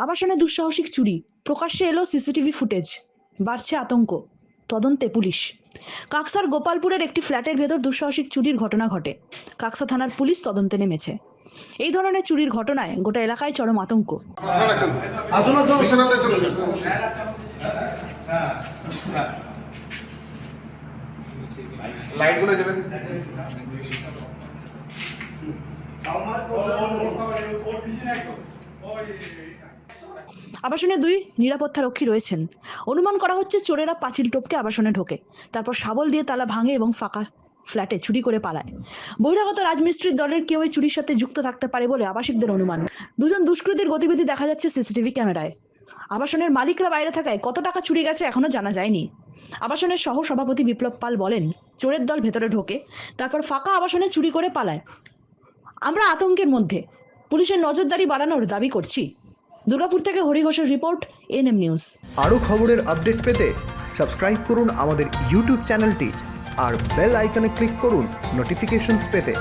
আবাসনে দুঃসাহসিক চুরি প্রকাশ্যে এলো সিসিটিভি ফুটেজ বাড়ছে আতঙ্ক তদন্তে পুলিশ কাকসার গোপালপুরের একটি ফ্ল্যাটের ভেতর দুঃসাহসিক চুরির ঘটনা ঘটে কাকসা থানার পুলিশ তদন্তে নেমেছে এই ধরনের চুরির ঘটনায় গোটা এলাকায় চরম আতঙ্ক লাইট আবাসনে দুই নিরাপত্তা রক্ষী রয়েছেন। অনুমান করা হচ্ছে চোরেরা পাঁচিল টপকে আবাসনে ঢোকে। তারপর শাবল দিয়ে তালা ভাঙে এবং ফাঁকা ফ্ল্যাটে চুরি করে পালায়। বহিরাগত রাজমিস্ত্রির দলের কেউ এই চুরির সাথে যুক্ত থাকতে পারে বলে আবাসিকদের অনুমান। দুজন দুষ্কৃতীর গতিবিধি দেখা যাচ্ছে সিসিটিভি ক্যামেরায়। আবাসনের মালিকরা বাইরে থাকায় কত টাকা চুরি গেছে এখনও জানা যায়নি। আবাসনের সহ সভাপতি বিপ্লব পাল বলেন, চোরের দল ভেতরে ঢোকে, তারপর ফাঁকা আবাসনে চুরি করে পালায়। আমরা আতঙ্কের মধ্যে। পুলিশের নজরদারি বাড়ানোর দাবি করছি। দুর্গাপুর থেকে হরি ঘোষের রিপোর্ট, এনএম নিউজ। আরও খবরের আপডেট পেতে সাবস্ক্রাইব করুন আমাদের ইউটিউব চ্যানেলটি আর বেল আইকনে ক্লিক করুন নোটিফিকেশন পেতে।